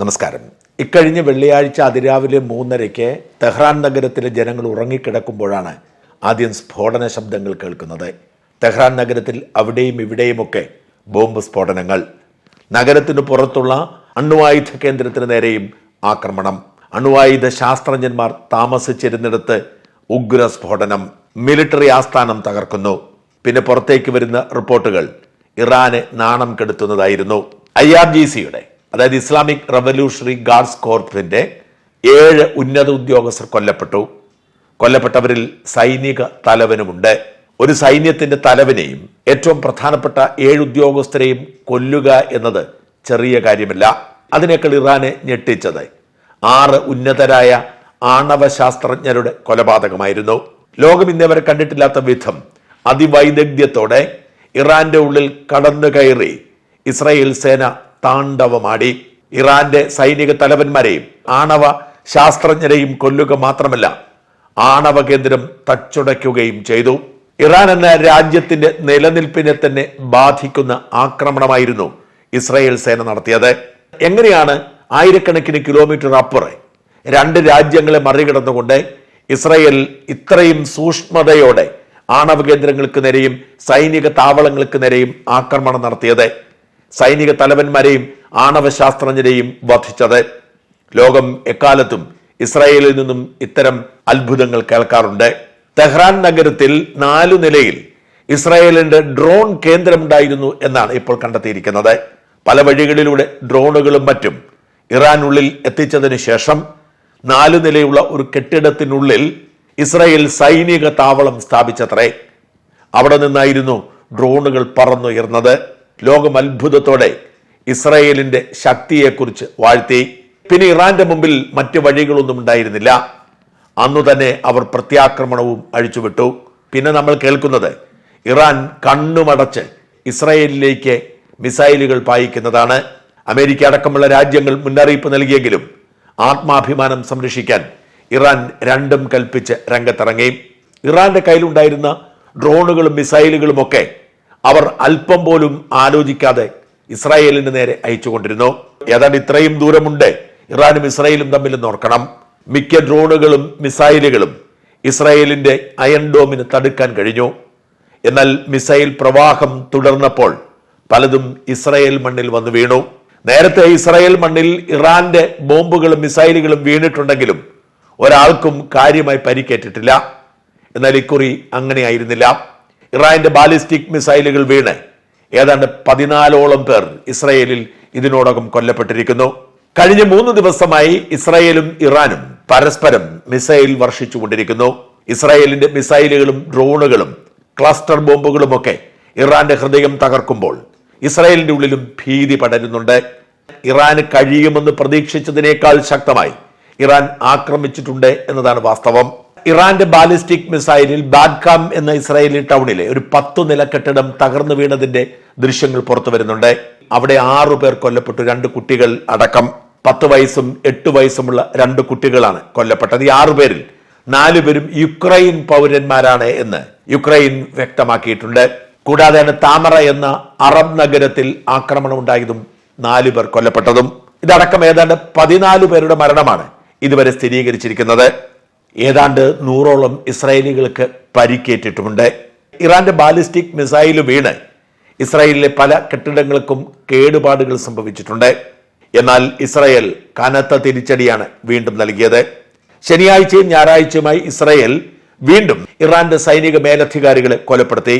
നമസ്കാരം. ഇക്കഴിഞ്ഞ വെള്ളിയാഴ്ച അതിരാവിലെ മൂന്നരയ്ക്ക് തെഹ്റാൻ നഗരത്തിലെ ജനങ്ങൾ ഉറങ്ങിക്കിടക്കുമ്പോഴാണ് ആദ്യം സ്ഫോടന ശബ്ദങ്ങൾ കേൾക്കുന്നത്. തെഹ്റാൻ നഗരത്തിൽ അവിടെയും ഇവിടെയുമൊക്കെ ബോംബ് സ്ഫോടനങ്ങൾ. നഗരത്തിനു പുറത്തുള്ള അണുവായുധ കേന്ദ്രത്തിന് നേരെയും ആക്രമണം. അണുവായുധ ശാസ്ത്രജ്ഞന്മാർ താമസിച്ചിരുന്നിടത്ത് ഉഗ്ര സ്ഫോടനം. മിലിറ്ററി ആസ്ഥാനം തകർക്കുന്നു. പിന്നെ പുറത്തേക്ക് വരുന്ന റിപ്പോർട്ടുകൾ. ഇറാന് നാണം കെടുത്തുന്നതായിരുന്നു. ഐ ആർ ജി സിയുടെ അതായത് ഇസ്ലാമിക് റവല്യൂഷണറി ഗാർഡ്സ് കോർപ്പിന്റെ ഏഴ് ഉന്നത ഉദ്യോഗസ്ഥർ കൊല്ലപ്പെട്ടു. കൊല്ലപ്പെട്ടവരിൽ സൈനിക തലവനുമുണ്ട്. ഒരു സൈന്യത്തിന്റെ തലവനെയും ഏറ്റവും പ്രധാനപ്പെട്ട ഏഴ് ഉദ്യോഗസ്ഥരെയും കൊല്ലുക എന്നത് ചെറിയ കാര്യമല്ല. അതിനേക്കാൾ ഇറാനെ ഞെട്ടിച്ചത്. ആറ് ഉന്നതരായ ആണവ ശാസ്ത്രജ്ഞരുടെ കൊലപാതകമായിരുന്നു. ലോകം ഇന്നേവരെ കണ്ടിട്ടില്ലാത്ത വിധം അതിവൈദഗ്ധ്യത്തോടെ ഇറാന്റെ ഉള്ളിൽ കടന്നു കയറി ഇസ്രായേൽ സേന താണ്ഡവമാടി. ഇറാന്റെ സൈനിക തലവന്മാരെയും ആണവ ശാസ്ത്രജ്ഞരെയും കൊല്ലുക മാത്രമല്ല ആണവ കേന്ദ്രം തച്ചുടയ്ക്കുകയും ചെയ്തു. ഇറാൻ എന്ന രാജ്യത്തിന്റെ നിലനിൽപ്പിനെ തന്നെ ബാധിക്കുന്ന ആക്രമണമായിരുന്നു ഇസ്രായേൽ സേന നടത്തിയത്. എങ്ങനെയാണ് ആയിരക്കണക്കിന് കിലോമീറ്റർ അപ്പുറം രണ്ട് രാജ്യങ്ങളെ മറികടന്നുകൊണ്ട് ഇസ്രായേൽ ഇത്രയും സൂക്ഷ്മതയോടെ ആണവ കേന്ദ്രങ്ങൾക്ക് നേരെയും സൈനിക താവളങ്ങൾക്ക് നേരെയും ആക്രമണം നടത്തിയത്? സൈനിക തലവന്മാരെയും ആണവ ശാസ്ത്രജ്ഞരെയും വധിച്ചത്. ലോകം എക്കാലത്തും ഇസ്രായേലിൽ നിന്നും ഇത്തരം അത്ഭുതങ്ങൾ കേൾക്കാറുണ്ട്. തെഹ്റാൻ നഗരത്തിൽ നാലു നിലയിൽ ഇസ്രായേലിന്റെ ഡ്രോൺ കേന്ദ്രമുണ്ടായിരുന്നു എന്നാണ് ഇപ്പോൾ കണ്ടെത്തിയിരിക്കുന്നത്. പല വഴികളിലൂടെ ഡ്രോണുകളും മറ്റും ഇറാനുള്ളിൽ എത്തിച്ചതിന് ശേഷം നാലു നിലയുള്ള ഒരു കെട്ടിടത്തിനുള്ളിൽ ഇസ്രായേൽ സൈനിക താവളം സ്ഥാപിച്ചത്രേ. അവിടെ നിന്നായിരുന്നു ഡ്രോണുകൾ പറന്നുയർന്നത്. ലോകം അത്ഭുതത്തോടെ ഇസ്രയേലിന്റെ ശക്തിയെക്കുറിച്ച് വാഴ്ത്തി. പിന്നെ ഇറാന്റെ മുമ്പിൽ മറ്റു വഴികളൊന്നും ഉണ്ടായിരുന്നില്ല. അന്നു തന്നെ അവർ പ്രത്യാക്രമണവും അഴിച്ചുവിട്ടു. പിന്നെ നമ്മൾ കേൾക്കുന്നത് ഇറാൻ കണ്ണുമടച്ച് ഇസ്രയേലിലേക്ക് മിസൈലുകൾ പായിക്കുന്നതാണ്. അമേരിക്ക അടക്കമുള്ള രാജ്യങ്ങൾ മുന്നറിയിപ്പ് നൽകിയെങ്കിലും ആത്മാഭിമാനം സംരക്ഷിക്കാൻ ഇറാൻ രണ്ടും കൽപ്പിച്ച് രംഗത്തിറങ്ങി. ഇറാന്റെ കയ്യിലുണ്ടായിരുന്ന ഡ്രോണുകളും മിസൈലുകളും ഒക്കെ അവർ അല്പം പോലും ആലോചിക്കാതെ ഇസ്രായേലിന് നേരെ അയച്ചുകൊണ്ടിരുന്നു. ഏതാണ്ട് ഇത്രയും ദൂരമുണ്ട് ഇറാനും ഇസ്രായേലും തമ്മിൽ നോർക്കണം മിക്ക ഡ്രോണുകളും മിസൈലുകളും ഇസ്രായേലിന്റെ അയൺ ഡോമിന് തടുക്കാൻ കഴിഞ്ഞു. എന്നാൽ മിസൈൽ പ്രവാഹം തുടർന്നപ്പോൾ പലതും ഇസ്രായേൽ മണ്ണിൽ വന്നു വീണു. നേരത്തെ ഇസ്രായേൽ മണ്ണിൽ ഇറാന്റെ ബോംബുകളും മിസൈലുകളും വീണിട്ടുണ്ടെങ്കിലും ഒരാൾക്കും കാര്യമായി പരിക്കേറ്റിട്ടില്ല. എന്നാൽ ഇക്കുറി അങ്ങനെയായിരുന്നില്ല. ഇറാന്റെ ബാലിസ്റ്റിക് മിസൈലുകൾ വീണ് ഏതാണ്ട് പതിനാലോളം പേർ ഇസ്രയേലിൽ ഇതിനോടകം കൊല്ലപ്പെട്ടിരിക്കുന്നു. കഴിഞ്ഞ മൂന്ന് ദിവസമായി ഇസ്രയേലും ഇറാനും പരസ്പരം മിസൈൽ വർഷിച്ചുകൊണ്ടിരിക്കുന്നു. ഇസ്രായേലിന്റെ മിസൈലുകളും ഡ്രോണുകളും ക്ലസ്റ്റർ ബോംബുകളും ഒക്കെ ഇറാന്റെ ഹൃദയം തകർക്കുമ്പോൾ ഇസ്രായേലിന്റെ ഉള്ളിലും ഭീതി പടരുന്നുണ്ട്. ഇറാന് കഴിയുമെന്ന് പ്രതീക്ഷിച്ചതിനേക്കാൾ ശക്തമായി ഇറാൻ ആക്രമിച്ചിട്ടുണ്ട് എന്നതാണ് വാസ്തവം. ഇറാന്റെ ബാലിസ്റ്റിക് മിസൈലിൽ ബാഡ്കാം എന്ന ഇസ്രായേലി ടൗണിലെ ഒരു പത്തു നില കെട്ടിടം തകർന്നു വീണതിന്റെ ദൃശ്യങ്ങൾ പുറത്തു വരുന്നുണ്ട്. അവിടെ ആറു പേർ കൊല്ലപ്പെട്ടു രണ്ട് കുട്ടികൾ അടക്കം. പത്ത് വയസ്സും എട്ട് വയസ്സുമുള്ള രണ്ട് കുട്ടികളാണ് കൊല്ലപ്പെട്ടത്. ഈ ആറു പേരിൽ നാലുപേരും യുക്രൈൻ പൗരന്മാരാണ് എന്ന് യുക്രൈൻ വ്യക്തമാക്കിയിട്ടുണ്ട്. കൂടാതെ താമറ എന്ന അറബ് നഗരത്തിൽ ആക്രമണം ഉണ്ടായതും നാലു പേർ കൊല്ലപ്പെട്ടതും. ഇതടക്കം ഏതാണ്ട് പതിനാല് പേരുടെ മരണമാണ് ഇതുവരെ സ്ഥിരീകരിച്ചിരിക്കുന്നത്. ഏതാണ്ട് നൂറോളം ഇസ്രായേലികൾക്ക് പരിക്കേറ്റിട്ടുമുണ്ട്. ഇറാന്റെ ബാലിസ്റ്റിക് മിസൈൽ വീണ് ഇസ്രായേലിലെ പല കെട്ടിടങ്ങൾക്കും കേടുപാടുകൾ സംഭവിച്ചിട്ടുണ്ട്. എന്നാൽ ഇസ്രായേൽ കനത്ത തിരിച്ചടിയാണ് വീണ്ടും നൽകിയത്. ശനിയാഴ്ചയും ഞായറാഴ്ചയുമായി ഇസ്രായേൽ വീണ്ടും ഇറാന്റെ സൈനിക മേലധികാരികളെ കൊലപ്പെടുത്തി.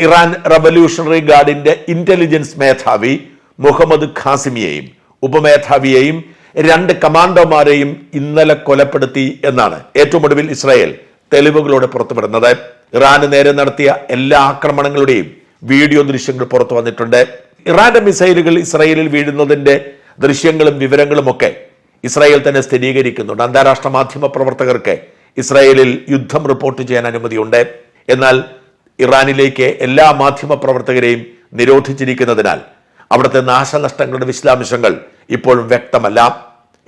ഇറാൻ റവല്യൂഷണറി ഗാർഡിന്റെ ഇന്റലിജൻസ് മേധാവി മുഹമ്മദ് ഖാസിമിയെയും ഉപമേധാവിയെയും രണ്ട് കമാൻഡോമാരെയും ഇന്നലെ കൊലപ്പെടുത്തി എന്നാണ് ഏറ്റവും ഒടുവിൽ ഇസ്രായേൽ തെളിവുകളോടെ പുറത്തുവിടുന്നത്. ഇറാന് നേരെ നടത്തിയ എല്ലാ ആക്രമണങ്ങളുടെയും വീഡിയോ ദൃശ്യങ്ങൾ പുറത്തു വന്നിട്ടുണ്ട്. ഇറാന്റെ മിസൈലുകൾ ഇസ്രായേലിൽ വീഴുന്നതിന്റെ ദൃശ്യങ്ങളും വിവരങ്ങളും ഒക്കെ ഇസ്രായേൽ തന്നെ സ്ഥിരീകരിക്കുന്നുണ്ട്. അന്താരാഷ്ട്ര മാധ്യമ പ്രവർത്തകർക്ക് ഇസ്രായേലിൽ യുദ്ധം റിപ്പോർട്ട് ചെയ്യാൻ അനുമതിയുണ്ട്. എന്നാൽ ഇറാനിലേക്ക് എല്ലാ മാധ്യമ പ്രവർത്തകരെയും നിരോധിച്ചിരിക്കുന്നതിനാൽ അവിടുത്തെ നാശനഷ്ടങ്ങളുടെ വിശദാംശങ്ങൾ ഇപ്പോഴും വ്യക്തമല്ല.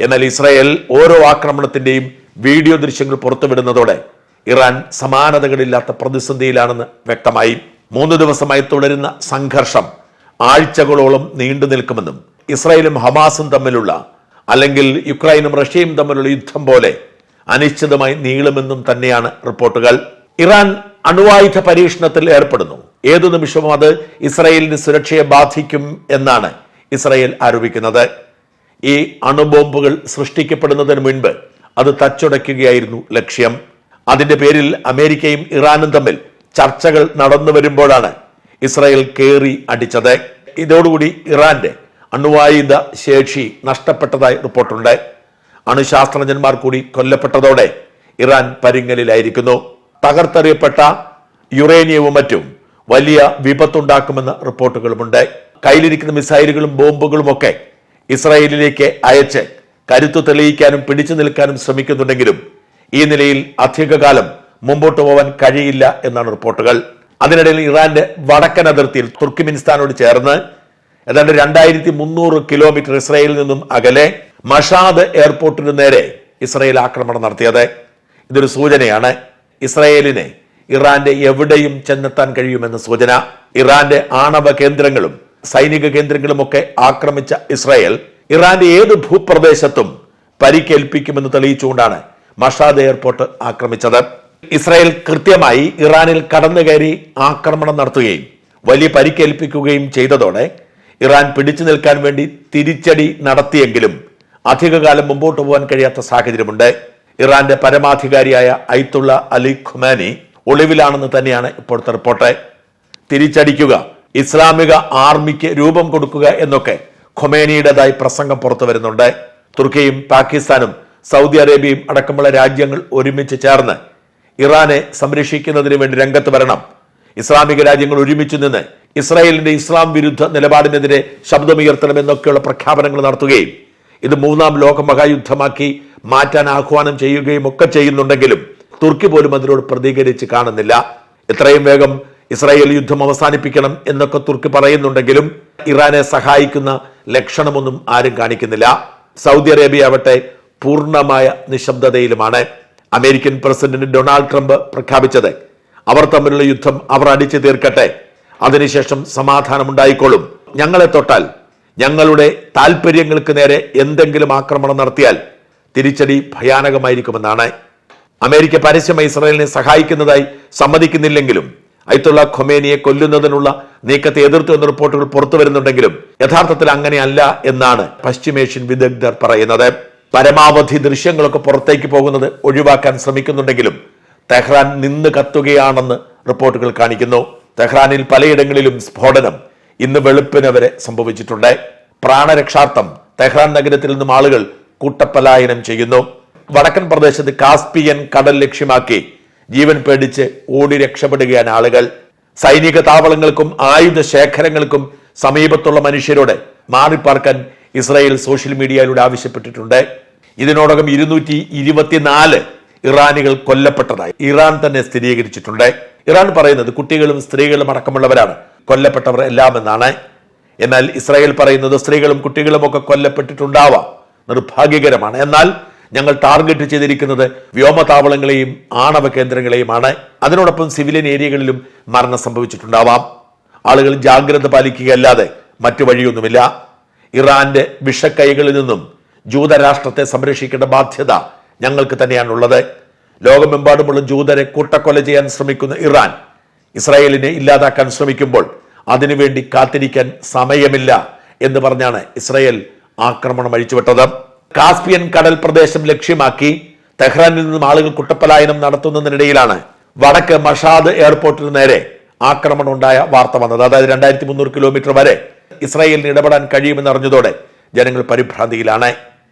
എന്നാൽ ഇസ്രായേൽ ഓരോ ആക്രമണത്തിന്റെയും വീഡിയോ ദൃശ്യങ്ങൾ പുറത്തുവിടുന്നതോടെ ഇറാൻ സമാനതകളില്ലാത്ത പ്രതിസന്ധിയിലാണെന്ന് വ്യക്തമായി. മൂന്ന് ദിവസമായി തുടരുന്ന സംഘർഷം ആഴ്ചകളോളം നീണ്ടു നിൽക്കുമെന്നും ഇസ്രായേലും ഹമാസും തമ്മിലുള്ള അല്ലെങ്കിൽ യുക്രൈനും റഷ്യയും തമ്മിലുള്ള യുദ്ധം പോലെ അനിശ്ചിതമായി നീളുമെന്നും തന്നെയാണ് റിപ്പോർട്ടുകൾ. ഇറാൻ അണുവായുധ പരീക്ഷണത്തിൽ ഏർപ്പെടുന്നു. ഏതു നിമിഷവും അത് ഇസ്രയേലിന് സുരക്ഷയെ ബാധിക്കും എന്നാണ് ഇസ്രയേൽ ആരോപിക്കുന്നത്. ഈ അണുബോംബുകൾ സൃഷ്ടിക്കപ്പെടുന്നതിന് മുൻപ് അത് തച്ചുടയ്ക്കുകയായിരുന്നു ലക്ഷ്യം. അതിന്റെ പേരിൽ അമേരിക്കയും ഇറാനും തമ്മിൽ ചർച്ചകൾ നടന്നു വരുമ്പോഴാണ് ഇസ്രായേൽ കയറി അടിച്ചത്. ഇതോടുകൂടി ഇറാന്റെ അണുവായുധ ശേഷി നഷ്ടപ്പെട്ടതായി റിപ്പോർട്ടുണ്ട്. അണുശാസ്ത്രജ്ഞന്മാർ കൂടി കൊല്ലപ്പെട്ടതോടെ ഇറാൻ പരിങ്ങലിലായിരിക്കുന്നു. തകർത്തെറിയപ്പെട്ട യുറേനിയവും മറ്റും വലിയ വിപത്തുണ്ടാക്കുമെന്ന റിപ്പോർട്ടുകളുമുണ്ട്. കയ്യിലിരിക്കുന്ന മിസൈലുകളും ബോംബുകളും ഒക്കെ ഇസ്രായേലിലേക്ക് അയച്ച് കരുത്തു തെളിയിക്കാനും പിടിച്ചു നിൽക്കാനും ശ്രമിക്കുന്നുണ്ടെങ്കിലും ഈ നിലയിൽ അധികകാലം മുമ്പോട്ട് പോവാൻ കഴിയില്ല എന്നാണ് റിപ്പോർട്ടുകൾ. അതിനിടയിൽ ഇറാന്റെ വടക്കൻ അതിർത്തിയിൽ തുർക്കിമിനിസ്ഥാനോട് ചേർന്ന് ഏതാണ്ട് രണ്ടായിരത്തി മുന്നൂറ് കിലോമീറ്റർ ഇസ്രായേലിൽ നിന്നും അകലെ മഷാദ് എയർപോർട്ടിന് നേരെ ഇസ്രായേൽ ആക്രമണം നടത്തിയത്. ഇതൊരു സൂചനയാണ്. ഇസ്രായേലിനെ ഇറാന്റെ എവിടെയും ചെന്നെത്താൻ കഴിയുമെന്ന സൂചന. ഇറാന്റെ ആണവ കേന്ദ്രങ്ങളും സൈനിക കേന്ദ്രങ്ങളും ഒക്കെ ആക്രമിച്ച ഇസ്രായേൽ ഇറാന്റെ ഏത് ഭൂപ്രദേശത്തും പരിക്കേൽപ്പിക്കുമെന്ന് തെളിയിച്ചുകൊണ്ടാണ് മഷാദ് എയർപോർട്ട് ആക്രമിച്ചത്. ഇസ്രായേൽ കൃത്യമായി ഇറാനിൽ കടന്നു കയറി ആക്രമണം നടത്തുകയും വലിയ പരിക്കേൽപ്പിക്കുകയും ചെയ്തതോടെ ഇറാൻ പിടിച്ചു നിൽക്കാൻ വേണ്ടി തിരിച്ചടി നടത്തിയെങ്കിലും അധികകാലം മുമ്പോട്ട് പോകാൻ കഴിയാത്ത സാഹചര്യമുണ്ട്. ഇറാന്റെ പരമാധികാരിയായ ഐത്തുള്ള അലി ഖുമാനി ഒളിവിലാണെന്ന് തന്നെയാണ് ഇപ്പോഴത്തെ റിപ്പോർട്ട്. തിരിച്ചടിക്കുക ഇസ്ലാമിക ആർമിക്ക് രൂപം കൊടുക്കുക എന്നൊക്കെ ഖൊമേനിയുടേതായി പ്രസംഗം പുറത്തു വരുന്നുണ്ട്. തുർക്കിയും പാകിസ്ഥാനും സൗദി അറേബ്യയും അടക്കമുള്ള രാജ്യങ്ങൾ ഒരുമിച്ച് ചേർന്ന് ഇറാനെ സംരക്ഷിക്കുന്നതിന് വേണ്ടി രംഗത്ത് വരണം. ഇസ്ലാമിക രാജ്യങ്ങൾ ഒരുമിച്ച് നിന്ന് ഇസ്രായേലിന്റെ ഇസ്ലാം വിരുദ്ധ നിലപാടിനെതിരെ ശബ്ദമുയർത്തണം എന്നൊക്കെയുള്ള പ്രഖ്യാപനങ്ങൾ നടത്തുകയും ഇത് മൂന്നാം ലോക മഹായുദ്ധമാക്കി മാറ്റാൻ ആഹ്വാനം ചെയ്യുകയും ഒക്കെ ചെയ്യുന്നുണ്ടെങ്കിലും തുർക്കി പോലും അതിനോട് പ്രതികരിച്ച് കാണുന്നില്ല. എത്രയും വേഗം ഇസ്രായേൽ യുദ്ധം അവസാനിപ്പിക്കണം എന്നൊക്കെ തുർക്കി പറയുന്നുണ്ടെങ്കിലും ഇറാനെ സഹായിക്കുന്ന ലക്ഷണമൊന്നും ആരും കാണിക്കുന്നില്ല. സൗദി അറേബ്യ ആവട്ടെ പൂർണമായ നിശബ്ദതയിലുമാണ് അമേരിക്കൻ പ്രസിഡന്റ് ഡൊണാൾഡ് ട്രംപ് പ്രഖ്യാപിച്ചത്. അവർ തമ്മിലുള്ള യുദ്ധം അവർ അടിച്ചു തീർക്കട്ടെ. അതിനുശേഷം സമാധാനമുണ്ടായിക്കോളും. ഞങ്ങളെ തൊട്ടാൽ ഞങ്ങളുടെ താല്പര്യങ്ങൾക്ക് നേരെ എന്തെങ്കിലും ആക്രമണം നടത്തിയാൽ തിരിച്ചടി ഭയാനകമായിരിക്കുമെന്നാണ് അമേരിക്ക പരസ്യമായി ഇസ്രായേലിനെ സഹായിക്കുന്നതായി സമ്മതിക്കുന്നില്ലെങ്കിലും അയത്തുള്ള ഖൊമേനിയെ കൊല്ലുന്നതിനുള്ള നീക്കത്തെ എതിർത്തു എന്ന റിപ്പോർട്ടുകൾ പുറത്തു വരുന്നുണ്ടെങ്കിലും യഥാർത്ഥത്തിൽ അങ്ങനെയല്ല എന്നാണ് പശ്ചിമേഷ്യൻ വിദഗ്ധർ പറയുന്നത്. പരമാവധി ദൃശ്യങ്ങളൊക്കെ പുറത്തേക്ക് പോകുന്നത് ഒഴിവാക്കാൻ ശ്രമിക്കുന്നുണ്ടെങ്കിലും തെഹ്റാൻ നിന്ന് കത്തുകയാണെന്ന് റിപ്പോർട്ടുകൾ കാണിക്കുന്നു. തെഹ്റാനിൽ പലയിടങ്ങളിലും സ്ഫോടനം ഇന്ന് വെളുപ്പിന് വരെ സംഭവിച്ചിട്ടുണ്ട്. പ്രാണരക്ഷാർത്ഥം തെഹ്റാൻ നഗരത്തിൽ നിന്നും ആളുകൾ കൂട്ടപ്പലായനം ചെയ്യുന്നു. വടക്കൻ പ്രദേശത്ത് കാസ്പിയൻ കടൽ ലക്ഷ്യമാക്കി ജീവൻ പേടിച്ച് ഓടി രക്ഷപ്പെടുകയാണ് ആളുകൾ. സൈനിക താവളങ്ങൾക്കും ആയുധ ശേഖരങ്ങൾക്കും സമീപത്തുള്ള മനുഷ്യരോട് മാറിപ്പാർക്കാൻ ഇസ്രായേൽ സോഷ്യൽ മീഡിയയിലൂടെ ആവശ്യപ്പെട്ടിട്ടുണ്ട്. ഇതിനോടകം ഇരുന്നൂറ്റി ഇരുപത്തിനാല് ഇറാനികൾ കൊല്ലപ്പെട്ടതായി ഇറാൻ തന്നെ സ്ഥിരീകരിച്ചിട്ടുണ്ട്. ഇറാൻ പറയുന്നത് കുട്ടികളും സ്ത്രീകളും അടക്കമുള്ളവരാണ്. കൊല്ലപ്പെട്ടവർ എല്ലാം എന്നാണ് എന്നാൽ ഇസ്രായേൽ പറയുന്നത് സ്ത്രീകളും കുട്ടികളും ഒക്കെ കൊല്ലപ്പെട്ടിട്ടുണ്ടാവാം. നിർഭാഗ്യകരമാണ്. എന്നാൽ ഞങ്ങൾ ടാർഗറ്റ് ചെയ്തിരിക്കുന്നത് വ്യോമതാവളങ്ങളെയും ആണവ കേന്ദ്രങ്ങളെയുമാണ്. അതിനോടൊപ്പം സിവിലിയൻ ഏരിയകളിലും മരണം സംഭവിച്ചിട്ടുണ്ടാവാം. ആളുകൾ ജാഗ്രത പാലിക്കുകയല്ലാതെ മറ്റു വഴിയൊന്നുമില്ല. ഇറാന്റെ വിഷക്കൈകളിൽ നിന്നും ജൂതരാഷ്ട്രത്തെ സംരക്ഷിക്കേണ്ട ബാധ്യത ഞങ്ങൾക്ക് തന്നെയാണുള്ളത്. ലോകമെമ്പാടുമുള്ള ജൂതരെ കൂട്ടക്കൊല ചെയ്യാൻ ശ്രമിക്കുന്ന ഇറാൻ ഇസ്രായേലിനെ ഇല്ലാതാക്കാൻ ശ്രമിക്കുമ്പോൾ അതിനുവേണ്ടി കാത്തിരിക്കാൻ സമയമില്ല എന്ന് പറഞ്ഞാണ് ഇസ്രായേൽ ആക്രമണം അഴിച്ചുവിട്ടത്. കാസ്പിയൻ കടൽ പ്രദേശം ലക്ഷ്യമാക്കി തെഹ്റാനിൽ നിന്നും ആളുകൾ കുട്ടപ്പലായനം നടത്തുന്നതിനിടയിലാണ് വടക്ക് മഷാദ് എയർപോർട്ടിന് നേരെ ആക്രമണം ഉണ്ടായ വാർത്ത വന്നത്. അതായത് രണ്ടായിരത്തി മുന്നൂറ് കിലോമീറ്റർ വരെ ഇസ്രായേലിന് ഇടപെടാൻ കഴിയുമെന്ന് അറിഞ്ഞതോടെ ജനങ്ങൾ പരിഭ്രാന്തിയിലാണ്.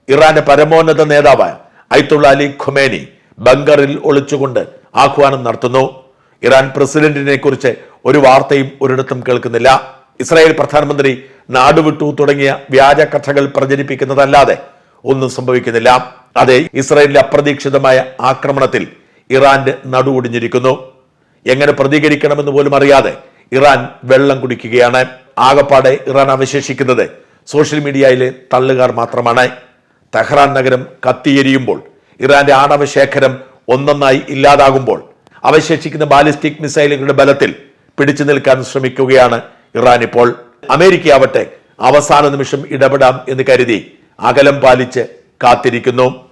ഇറാന്റെ പരമോന്നത നേതാവ് ഐത്തുള്ള അലി ഖുമേനി ബങ്കറിൽ ഒളിച്ചുകൊണ്ട് ആഹ്വാനം നടത്തുന്നു. ഇറാൻ പ്രസിഡന്റിനെ കുറിച്ച് ഒരു വാർത്തയും ഒരിടത്തും കേൾക്കുന്നില്ല. ഇസ്രായേൽ പ്രധാനമന്ത്രി നാടുവിട്ടു തുടങ്ങിയ വ്യാജ കഥകൾ പ്രചരിപ്പിക്കുന്നതല്ലാതെ ഒന്നും സംഭവിക്കുന്നില്ല. അതെ ഇസ്രായേലിലെ അപ്രതീക്ഷിതമായ ആക്രമണത്തിൽ ഇറാന്റെ നടുവൊടിഞ്ഞിരിക്കുന്നു. എങ്ങനെ പ്രതികരിക്കണമെന്ന് പോലും അറിയാതെ ഇറാൻ വെള്ളം കുടിക്കുകയാണ്. ആകപ്പാടെ ഇറാൻ അവശേഷിക്കുന്നത് സോഷ്യൽ മീഡിയയിലെ തള്ളുകാർ മാത്രമാണ്. തെഹ്റാൻ നഗരം കത്തിയെരിയുമ്പോൾ ഇറാന്റെ ആണവ ശേഖരം ഒന്നൊന്നായി ഇല്ലാതാകുമ്പോൾ അവശേഷിക്കുന്ന ബാലിസ്റ്റിക് മിസൈലുകളുടെ ബലത്തിൽ പിടിച്ചു നിൽക്കാൻ ശ്രമിക്കുകയാണ് ഇറാൻ ഇപ്പോൾ. അമേരിക്ക ആവട്ടെ അവസാന നിമിഷം ഇടപെടാം എന്ന് കരുതി അകലം പാലിച്ച് കാത്തിരിക്കുന്നു.